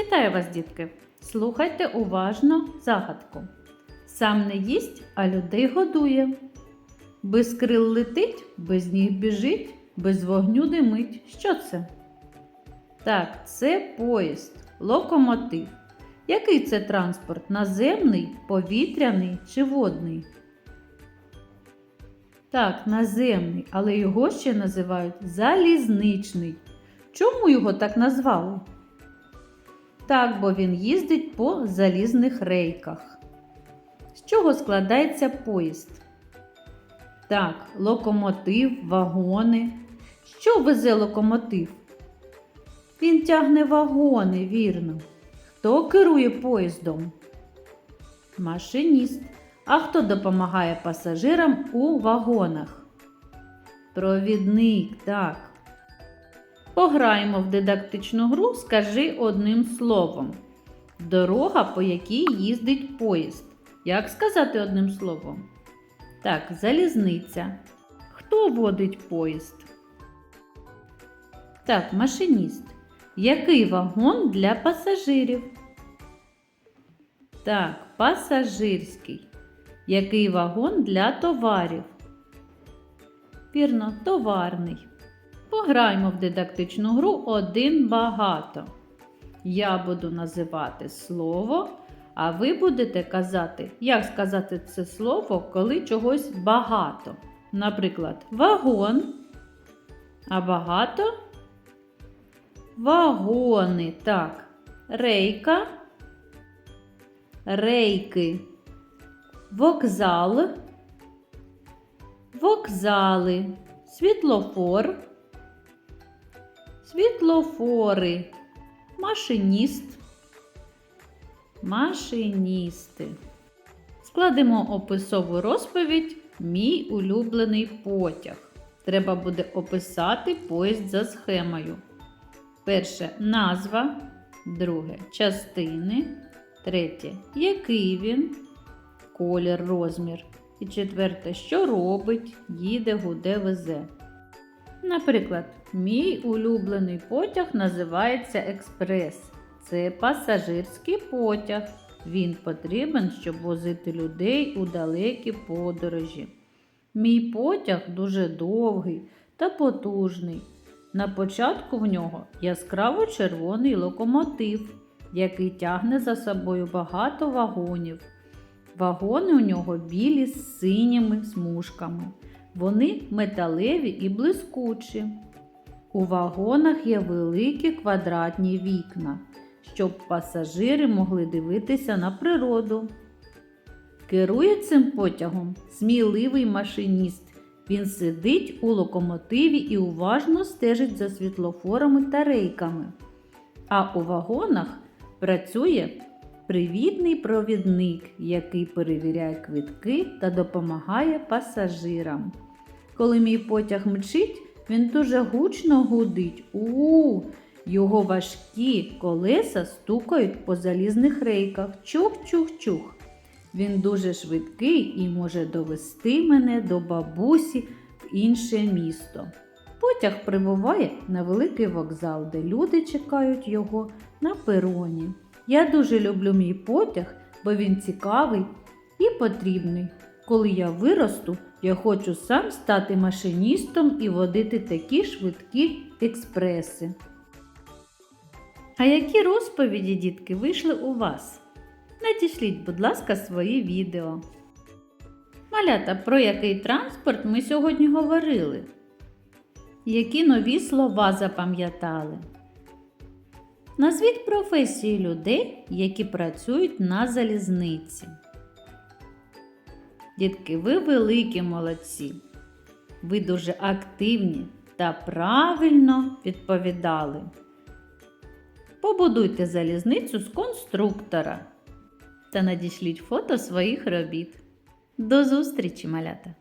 Вітаю вас, дітки! Слухайте уважно загадку. Сам не їсть, а людей годує. Без крил летить, без ніг біжить, без вогню димить. Що це? Так, це поїзд, локомотив. Який це транспорт? Наземний, повітряний чи водний? Так, наземний, але його ще називають залізничний. Чому його так назвали? Так, бо він їздить по залізних рейках. З чого складається поїзд? Так, локомотив, вагони. Що везе локомотив? Він тягне вагони, вірно. Хто керує поїздом? Машиніст. А хто допомагає пасажирам у вагонах? Провідник, так. Пограємо в дидактичну гру Скажи одним словом. Дорога, по якій їздить поїзд. Як сказати одним словом? Так, залізниця. Хто водить поїзд? Так, машиніст. Який вагон для пасажирів? Так, пасажирський. Який вагон для товарів? Вірно, товарний. Пограємо в дидактичну гру один багато. Я буду називати слово, а ви будете казати, як сказати це слово, коли чогось багато. Наприклад, вагон. А багато вагони. Так. Рейка. Рейки. Вокзал. Вокзали. Світлофор. Світлофори. Машиніст. Машиністи. Складемо описову розповідь Мій улюблений потяг. Треба буде описати поїзд за схемою. Перше назва, друге частини, третє який він, колір, розмір. І четверте, що робить, їде, гуде, везе. Наприклад, мій улюблений потяг називається Експрес. Це пасажирський потяг. Він потрібен, щоб возити людей у далекі подорожі. Мій потяг дуже довгий та потужний. На початку в нього яскраво червоний локомотив, який тягне за собою багато вагонів. Вагони у нього білі з синіми смужками. Вони металеві і блискучі. У вагонах є великі квадратні вікна, щоб пасажири могли дивитися на природу. Керує цим потягом сміливий машиніст. Він сидить у локомотиві і уважно стежить за світлофорами та рейками. А у вагонах працює привітний провідник, який перевіряє квитки та допомагає пасажирам. Коли мій потяг мчить, він дуже гучно гудить. У, його важкі колеса стукають по залізних рейках. Чух-чух-чух. Він дуже швидкий і може довести мене до бабусі в інше місто. Потяг прибуває на великий вокзал, де люди чекають його на пероні. Я дуже люблю мій потяг, бо він цікавий і потрібний. Коли я виросту, я хочу сам стати машиністом і водити такі швидкі експреси. А які розповіді, дітки, вийшли у вас? Надішліть, будь ласка, свої відео. Малята, про який транспорт ми сьогодні говорили? Які нові слова запам'ятали? Назвіть професії людей, які працюють на залізниці. Дітки, ви великі молодці. Ви дуже активні та правильно відповідали. Побудуйте залізницю з конструктора та надішліть фото своїх робіт. До зустрічі, малята!